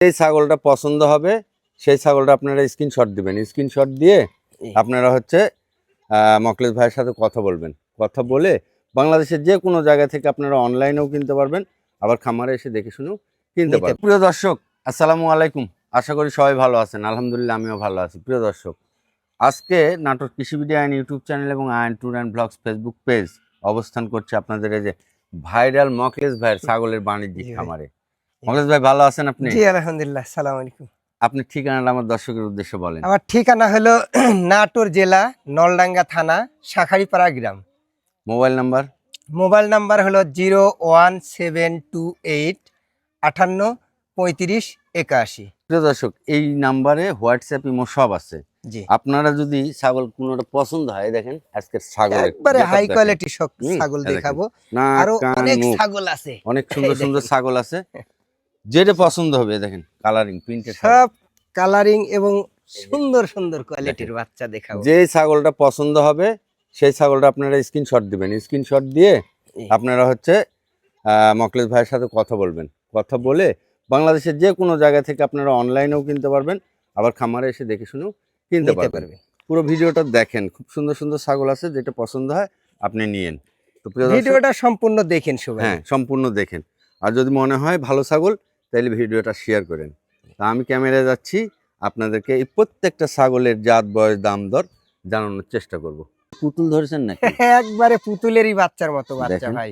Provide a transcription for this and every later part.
এই ছাগলটা পছন্দ হবে সেই ছাগলটা আপনারা স্ক্রিনশট দিবেন। স্ক্রিনশট দিয়ে আপনারা হচ্ছে মকলেশ ভাইয়ের সাথে কথা বলবেন। কথা বলে বাংলাদেশের যে কোনো জায়গা থেকে আপনারা অনলাইনেও কিনতে পারবেন আবার খামারে এসে দেখে শুনেও কিনতে পারবেন। প্রিয় দর্শক আসসালামু আলাইকুম। আশা করি সবাই ভালো আছেন। আলহামদুলিল্লাহ আমিও ভালো আছি। প্রিয় দর্শক আজকে নাটোর কৃষিবিডি আইন ইউটিউব চ্যানেল এবং আইন tour and blogs Facebook page অবস্থান করছে আপনাদের এই যে ভাইরাল মকলেশ ভাইয়ের ছাগলের বাণিজ্যিক খামারে। ভাই ভালো আছেন আপনি? জি আলহামদুলিল্লাহ সালাম আলাইকুম। আপনি ঠিকানাটা আমার দর্শকের উদ্দেশ্যে বলেন। আমার ঠিকানা হলো নাটোর জেলা নলডাঙ্গা থানা শাখারিপাড়া গ্রাম। Mobile number? মোবাইল নাম্বার হলো zero one seven two eight আটান্ন পঁয়ত্রিশ একাশি। প্রিয় দর্শক এই নাম্বারে হোয়াটসঅ্যাপ ইমো সব আছে। জি। আপনারা যদি ছাগল কোনোটা পছন্দ হয় দেখেন আজকে ছাগল একবারে হাই কোয়ালিটি ছাগল দেখাবো। আরও অনেক ছাগল আছে। অনেক সুন্দর সুন্দর ছাগল আছে। যেটা পছন্দ হবে দেখেন কালারিং প্রিন্টেড সব কালারিং এবং সুন্দর সুন্দর কোয়ালিটির বাচ্চা দেখাবো। যে ছাগলটা পছন্দ হবে সেই ছাগলটা আপনারা স্ক্রিনশট দিবেন। স্ক্রিনশট দিয়ে আপনারা হচ্ছে মকলেশ ভাইয়ের সাথে কথা বলবেন। কথা বলে বাংলাদেশের যে কোনো জায়গা থেকে আপনারা অনলাইনেও কিনতে পারবেন আবার খামারে এসে দেখে শুনেও কিনতে পারবেন। পুরো ভিডিওটা দেখেন খুব সুন্দর সুন্দর ছাগল আছে যেটা পছন্দ হয় আপনি নিয়েন। তো ভিডিওটা সম্পূর্ণ দেখেন সবাই। হ্যাঁ সম্পূর্ণ দেখেন। আর যদি মনে হয় ভালো ছাগল তাহলে ভিডিওটা শেয়ার করেন। তা আমি ক্যামেরায় যাচ্ছি আপনাদেরকে এই প্রত্যেকটা ছাগলের জাত বয়স দাম দর জানানোর চেষ্টা করব। পুতুল ধরেছেন না একবারে পুতুলেরই বাচ্চার মতো বাচ্চা ভাই।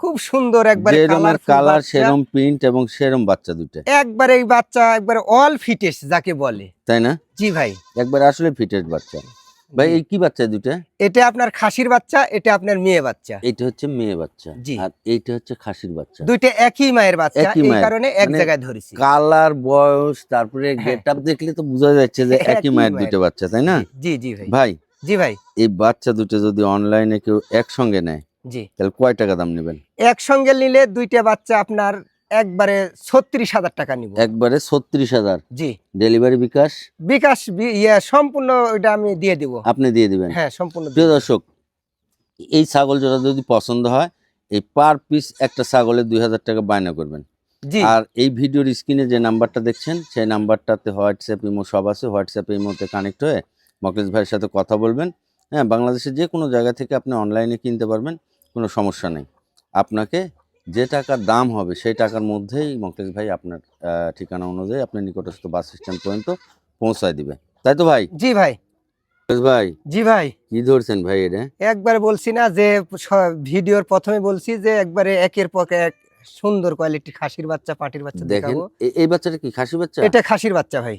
খুব সুন্দর একবারে কালার কালার সেরম প্রিন্ট এবং সেরম বাচ্চা দুইটা। একবারে এই বাচ্চা একবারে অল ফিটেস যাকে বলে। তাই না? জি ভাই। একবার আসলে ফিটেড বাচ্চা। ভাই এই কি বাচ্চা দুইটা? এটা আপনার খাসির বাচ্চা এটা আপনার মেয়ে বাচ্চা। এইটা হচ্ছে মেয়ে বাচ্চা। জি। আর এইটা হচ্ছে খাসির বাচ্চা। দুইটা একই মায়ের বাচ্চা এই কারণে এক মানে জায়গায় ধরেছি। কালার বয়স তারপরে হ্যাঁ। গেট আপ দেখলে তো বোঝা যাচ্ছে যে একই একই মায়ের। দুইটা বাচ্চা তাই না? জি জি ভাই। ভাই জি ভাই। এই বাচ্চা দুটো যদি অনলাইনে কেউ একসঙ্গে নেয় জি। তাহলে কয় টাকা দাম নেবেন? একসঙ্গে নিলে দুইটা বাচ্চা আপনার একবারে ছত্রিশ হাজার টাকা নিব। একবারে ছত্রিশ হাজার। জি। ডেলিভারি বিকাশ? বিকাশ বি- ইয়ে সম্পূর্ণ ওইটা আমি দিয়ে দিব। আপনি দিয়ে দিবেন? হ্যাঁ সম্পূর্ণ প্রিয়। দর্শক এই ছাগল জোড়া যদি পছন্দ হয় এই পার পিস একটা ছাগলের দুই হাজার টাকা বায়না করবেন। জি। আর এই ভিডিওর স্ক্রিনে যে নাম্বারটা দেখছেন সেই নাম্বারটাতে হোয়াটসঅ্যাপ ইমো সব আছে। হোয়াটসঅ্যাপ ইমোতে কানেক্ট হয়ে মকলেশ ভাইয়ের সাথে কথা বলবেন। হ্যাঁ বাংলাদেশের যে কোনো জায়গা থেকে আপনি অনলাইনে কিনতে পারবেন কোনো সমস্যা নেই। আপনাকে যে টাকার দাম হবে সেই টাকার মধ্যেই মকলেশ ভাই আপনার ঠিকানা অনুযায়ী আপনার নিকটস্থ বাস স্ট্যান্ড পর্যন্ত পৌঁছায় দিবে তাই তো ভাই? জি ভাই। ভাই জি ভাই। কি ধরছেন ভাই এটা? একবার বলছি না যে ভিডিওর প্রথমে বলছি যে একবারে একের পর এক সুন্দর কোয়ালিটির খাসির বাচ্চা পাটির বাচ্চা দেখেন দেখাবো। এই বাচ্চাটা কি খাসি বাচ্চা? এটা খাসির বাচ্চা ভাই।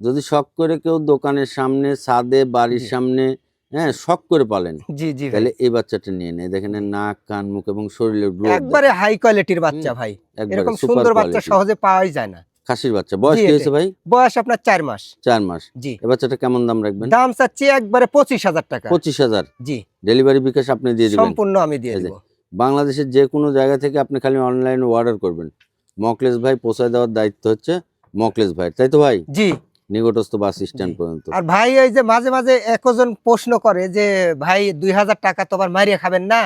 যদি শখ করে কেউ দোকানের সামনে ছাদে বাড়ির সামনে হ্যাঁ শখ করে পালেন। জি জি তাহলে এই বাচ্চাটা নিয়ে নেয় দেখেন নাক কান মুখ এবং শরীরের একবারে হাই কোয়ালিটির বাচ্চা ভাই। এরকম সুন্দর বাচ্চা সহজে পাওয়াই যায় না। খাসির বাচ্চা। বয়স কি হয়েছে ভাই? বয়স আপনার চার মাস। চার মাস। জি। এই বাচ্চাটা কেমন দাম রাখবেন? দাম চাচ্ছি একবারে পঁচিশ হাজার টাকা। পঁচিশ হাজার। জি। ডেলিভারি বিকাশ আপনি দিয়ে দিবেন। সম্পূর্ণ আমি দিয়ে দিব। বাংলাদেশের যে কোনো জায়গা থেকে আপনি খালি অনলাইনে অর্ডার করবেন। মকলেশ ভাই পৌঁছায় দেওয়ার দায়িত্ব হচ্ছে মকলেশ ভাই তাই তো ভাই? জি। নিকটস্থ বাস স্ট্যান্ড পর্যন্ত। আর ভাই ওই যে মাঝে মাঝে একজন প্রশ্ন করে যে ভাই দুই হাজার টাকা তো আবার মারিয়ে খাবেন না?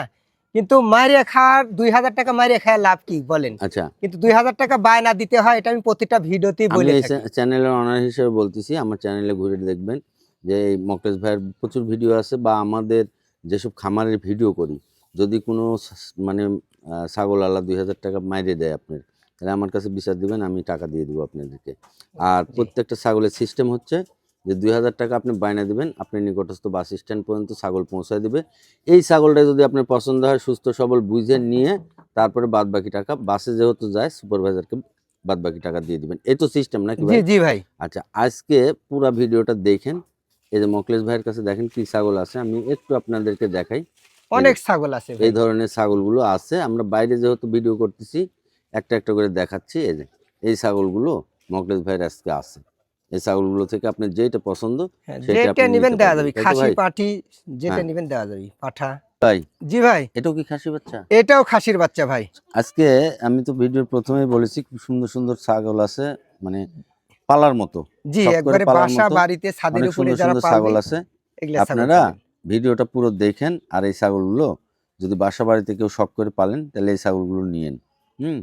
কিন্তু মারিয়ে খাওয়ার দুই হাজার টাকা মারিয়ে খাওয়ার লাভ কি? বলেন। আচ্ছা। কিন্তু দুই হাজার টাকা বায়না দিতে হয় এটা আমি প্রতিটা ভিডিওতেই বলে চ্যানেলের অনার হিসেবে বলতেছি আমার চ্যানেলে ঘুরে দেখবেন যে এই মকলেশ ভাইয়ের প্রচুর ভিডিও আছে বা আমাদের যেসব খামারের ভিডিও করি। যদি কোনো মানে ছাগল আল্লাহ দুই হাজার টাকা মাইরে দেয় আপনার তাহলে আমার কাছে বিচার দিবেন আমি টাকা দিয়ে দিব আপনাদেরকে। আর প্রত্যেকটা ছাগলের সিস্টেম হচ্ছে যে দুই হাজার টাকা আপনি বায়না দিবেন আপনি নিকটস্থ বাস স্ট্যান্ড পর্যন্ত ছাগল পৌঁছায় দিবে। এই ছাগলটা যদি আপনার পছন্দ হয় সুস্থ সবল বুঝে নিয়ে তারপরে বাদ বাকি টাকা বাসে যেহেতু যায় সুপারভাইজারকে বাদ বাকি টাকা দিয়ে দিবেন। এই তো সিস্টেম নাকি ভাই? জি ভাই। আচ্ছা আজকে পুরো ভিডিওটা দেখেন এই যে মকলেশ ভাইয়ের কাছে দেখেন কি ছাগল আছে আমি একটু আপনাদেরকে দেখাই। অনেক ছাগল আছে এই ধরনের ছাগলগুলো আছে আমরা বাইরে যেহেতু ভিডিও করতেছি একটা একটা করে দেখাচ্ছি এই যে এই ছাগলগুলো মকলেশ ভাইয়ের আজকে আছে। এই ছাগলগুলো থেকে আপনার যেটা পছন্দ হ্যাঁ, যেটা আপনি নিবেন দেওয়া যাবে খাসি? পাঠি যেটা হ্যাঁ। নিবেন দেওয়া যাবে পাঠা। তাই জি ভাই। এটাও কি খাসি বাচ্চা? এটাও খাসির বাচ্চা ভাই। আজকে আমি তো ভিডিওর প্রথমেই বলেছি খুব সুন্দর সুন্দর ছাগল আছে মানে পালার মতো জি একবারে বাসা বাড়িতে ছাদের উপরে সুন্দর যারা সুন্দর ছাগল আছে। আপনারা ভিডিওটা পুরো দেখেন আর এই ছাগলগুলো যদি বাসা বাড়িতে কেউ শখ করে পালেন তাহলে এই ছাগলগুলো নিয়েন। হুম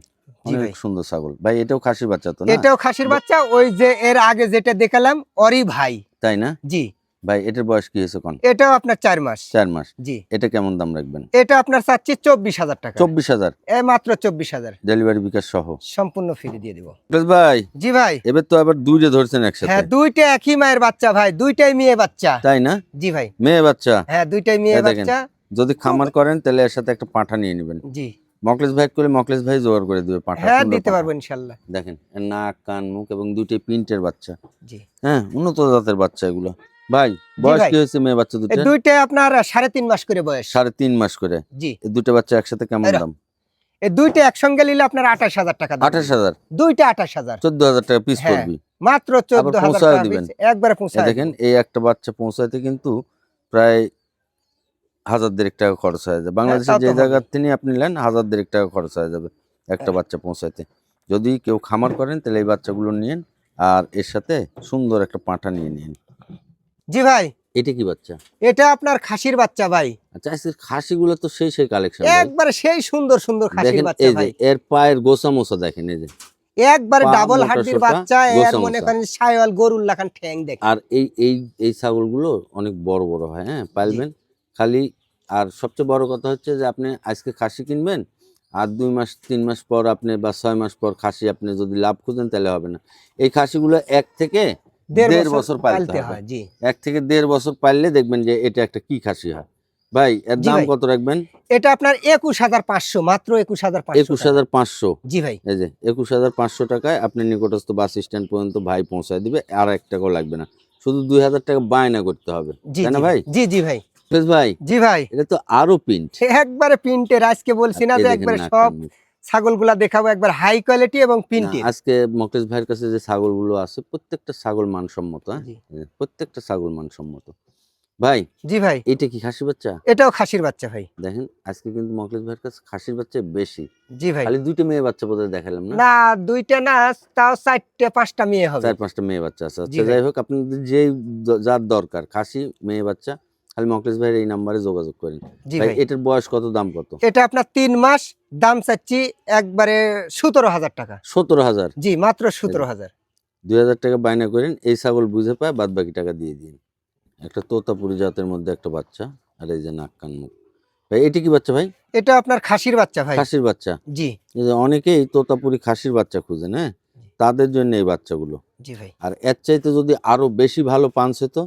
অনেক সুন্দর ছাগল। ভাই এটাও খাসির বাচ্চা তো না? এটাও খাসির বাচ্চা ওই যে এর আগে যেটা দেখালাম ওরই ভাই। তাই না? জি। ভাই এটার বয়স কি হয়েছে কোন এটাও আপনার চার মাস। চার মাস। জি। এটা কেমন দাম রাখবেন? এটা আপনার চাচ্ছি চব্বিশ হাজার টাকা। চব্বিশ হাজার? এ মাত্র চব্বিশ হাজার। ডেলিভারি বিকাশ সহ? সম্পূর্ণ ফ্রি দিয়ে দিব। ভাই। জি ভাই। এবার তো আবার দুইটা ধরছেন একসাথে। হ্যাঁ দুইটা একই মায়ের বাচ্চা ভাই দুইটাই মেয়ে বাচ্চা। তাই না? জি ভাই। মেয়ে বাচ্চা? হ্যাঁ দুইটাই মেয়ে বাচ্চা। যদি খামার করেন তাহলে এর সাথে একটা পাঁঠা নিয়ে নেবেন। জি। মকলেশ ভাই করে মকলেশ ভাই জোগাড় করে দিবে পাঁঠা হ্যাঁ দিতে পারব ইনশাল্লাহ। দেখেন নাক কান মুখ এবং দুইটাই প্রিন্টের বাচ্চা। জি। হ্যাঁ উন্নত জাতের বাচ্চা এগুলো। ভাই বয়স কি হয়েছে মেয়ে বাচ্চা এই দুটো দুইটাই আপনার সাড়ে তিন মাস করে বয়স। সাড়ে তিন মাস করে। জি। এই দুটো বাচ্চা একসাথে কেমন দাম? এই দুইটা একসঙ্গে নিলে আপনার আঠাশ হাজার টাকা দাম। আঠাশ হাজার? দুইটা আঠাশ হাজার। চোদ্দ হাজার টাকা পিস হ্যাঁ, পড়বি। মাত্র চোদ্দ হাজার দিবেন। একবারে পৌঁছায় দেখেন এই একটা বাচ্চা পৌঁছাইতে কিন্তু প্রায় হাজার দেড়েক টাকা খরচ হয়ে যাবে। বাংলাদেশের হ্যাঁ, তো যে। জায়গার তিনি আপনি নেন হাজার দেড়েক টাকা খরচ হয়ে যাবে একটা হ্যাঁ। বাচ্চা পৌঁছাইতে। যদি কেউ খামার করেন তাহলে এই বাচ্চাগুলো নিয়েন আর এর সাথে সুন্দর একটা পাঁঠা নিয়ে নিন। জি ভাই। এটা কি বাচ্চা? এটা আপনার খাসির বাচ্চা ভাই। আচ্ছা আজকের খাসিগুলো তো সেই সেই কালেকশন একবারে সেই সুন্দর সুন্দর খাসির দেখেন বাচ্চা ভাই। এর পায়ের গোসা মোসা দেখেন এই যে। একবারে ডাবল সোটা, বাচ্চা এর মনে করেন সায়ল গরুর লাখান ঠ্যাং দেখে আর এই এই এই ছাগলগুলো অনেক বড় বড় হয় হ্যাঁ পালবেন। খালি আর সবচেয়ে বড় কথা হচ্ছে যে আপনি আজকে খাসি কিনবেন আর দুই মাস তিন মাস পর আপনি বা ছয় মাস পর খাসি আপনি যদি লাভ খুঁজেন তাহলে হবে না। এই খাসিগুলো এক থেকে দেড় বছর পালতে হয় এক থেকে দেড় বছর পাললে দেখবেন যে এটা একটা কি খাসি হয়। ভাই এর দাম কত রাখবেন? এটা আপনার একুশ হাজার পাঁচশো মাত্র একুশ হাজার একুশ হাজার পাঁচশো। জি ভাই। এই যে একুশ হাজার পাঁচশো টাকায় আপনি নিকটস্থ বাস স্ট্যান্ড পর্যন্ত ভাই পৌঁছায় দিবে আর এক টাকাও লাগবে না। শুধু দুই হাজার টাকা বায়না করতে হবে। তাই না জি। ভাই? জি জি ভাই। বেশ ভাই জি ভাই। এটা তো আরও পিন্ট একবারে প্রিন্টের আজকে বলছি না যে একবারে সব ছাগলগুলা দেখাবো একবার হাই কোয়ালিটি এবং আজকে মকলেশ ভাইয়ের কাছে যে ছাগলগুলো আছে প্রত্যেকটা ছাগল মানসম্মত হ্যাঁ? প্রত্যেকটা ছাগল মানসম্মত। ভাই জি ভাই। এটা কি খাসি বাচ্চা? এটাও খাসির বাচ্চা ভাই। দেখেন আজকে কিন্তু মকলেশ ভাইয়ের কাছে খাসির বাচ্চা বেশি। জি ভাই। খালি দুইটা মেয়ে বাচ্চা বোধহয় দেখালাম না? না দুইটা না তাও চারটে পাঁচটা মেয়ে হবে। চার পাঁচটা মেয়ে বাচ্চা আছে। আচ্ছা যাই হোক আপনাদের দ- যার দরকার খাসি মেয়ে বাচ্চা খালি মকলেশ ভাইয়ের এই নাম্বারে যোগাযোগ করেন। ভাই এটার বয়স কত দাম কত? এটা আপনার তিন মাস দাম চাচ্ছি একবারে সতেরো হাজার টাকা। সতেরো হাজার? জি মাত্র সতেরো হাজার। দুই হাজার টাকা বায়না করেন এই ছাগল বুঝে পায় বাদ বাকি টাকা দিয়ে দিন। একটা তোতাপুরি জাতের মধ্যে একটা বাচ্চা আর এই যে নাক কান মুখ। ভাই এটি কি বাচ্চা ভাই? এটা আপনার খাসির বাচ্চা ভাই। খাসির বাচ্চা? জি। অনেকেই তোতাপুরি খাসির বাচ্চা খুঁজেন হ্যাঁ তাদের জন্য এই বাচ্চাগুলো। জি ভাই। আর এর চাইতে যদি আরও বেশি ভালো পাঞ্চ হতো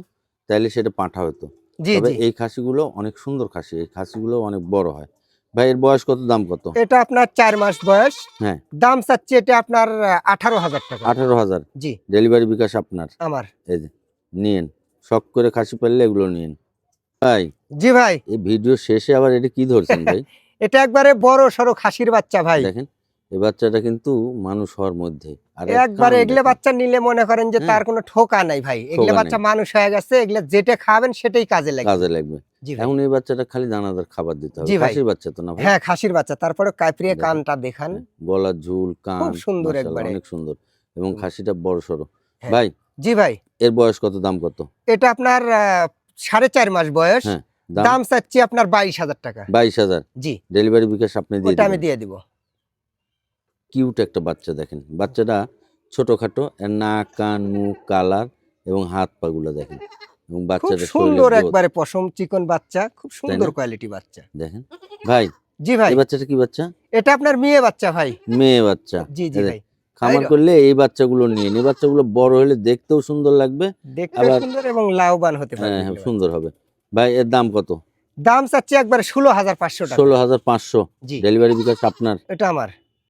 তাহলে সেটা পাঁঠা হতো। জি তবে এই খাসিগুলো অনেক সুন্দর খাসি এই খাসিগুলো অনেক বড় হয়। ভাই এর বয়স কত দাম কত? এটা আপনার চার মাস বয়স। হ্যাঁ। দাম চাচ্ছি এটা আপনার আঠারো হাজার টাকা। আঠারো হাজার? জি। ডেলিভারি বিকাশ আপনার? আমার। এই যে নিয়েন। শখ করে খাসি পারলে এগুলো নিয়েন। ভাই জি ভাই। এই ভিডিও শেষে আবার এটা কি ধরছেন ভাই? একটা একবারে বড় সড়ো খাসির বাচ্চা ভাই। দেখেন এই বাচ্চাটা কিন্তু মানুষ হওয়ার মধ্যে। একবারে কান এগুলো বাচ্চা নিলে মনে করেন যে হ্যাঁ। তার কোনো ঠোকা নাই ভাই। এগুলো বাচ্চা মানুষ হয়ে গেছে এগুলো যেটা খাবেন সেটাই কাজে লাগে কাজে লাগবে। এখন এই বাচ্চাটা খালি দানাদার খাবার দিতে হবে। খাসির বাচ্চা তো না হ্যাঁ খাসির বাচ্চা। তারপরে কাইপ্রিয়ে। কানটা দেখান। গলা ঝুল কান খুব সুন্দর একবারে। অনেক সুন্দর। এবং খাসিটা বড় সড়ো হ্যাঁ। ভাই জি ভাই। এর বয়স কত? দাম কত? এটা আপনার সাড়ে চার মাস বয়স। হ্যাঁ, দাম? চাচ্ছি আপনার বাইশ হাজার টাকা। বাইশ হাজার? জি। ডেলিভারি বিকাশ আপনি দিয়ে আমি দিয়ে দিব। কিউট একটা বাচ্চা দেখেন। বাচ্চাটা ছোটখাটো এর নাক কান মুখ কালার এবং হাত পা গুলো দেখেন। এবং বাচ্চাটা সুন্দর একবারে পশম চিকন বাচ্চা খুব সুন্দর কোয়ালিটি বাচ্চা। দেখেন। ভাই জি ভাই। এই বাচ্চাটা কি বাচ্চা? এটা আপনার মেয়ে বাচ্চা ভাই। মেয়ে বাচ্চা। জি জি ভাই। খামার করলে এই বাচ্চাগুলো নিয়ে এই বাচ্চাগুলো বড় হলে দেখতেও সুন্দর লাগবে। দেখতে সুন্দর এবং লাভবান হতে পারে হ্যাঁ সুন্দর হবে। ভাই এর দাম কত? দাম চাচ্ছি একবার ষোলো হাজার পাঁচশো টাকা। ষোলো হাজার পাঁচশো। জি। ডেলিভারি বিকাশ আপনার? এটা আমার।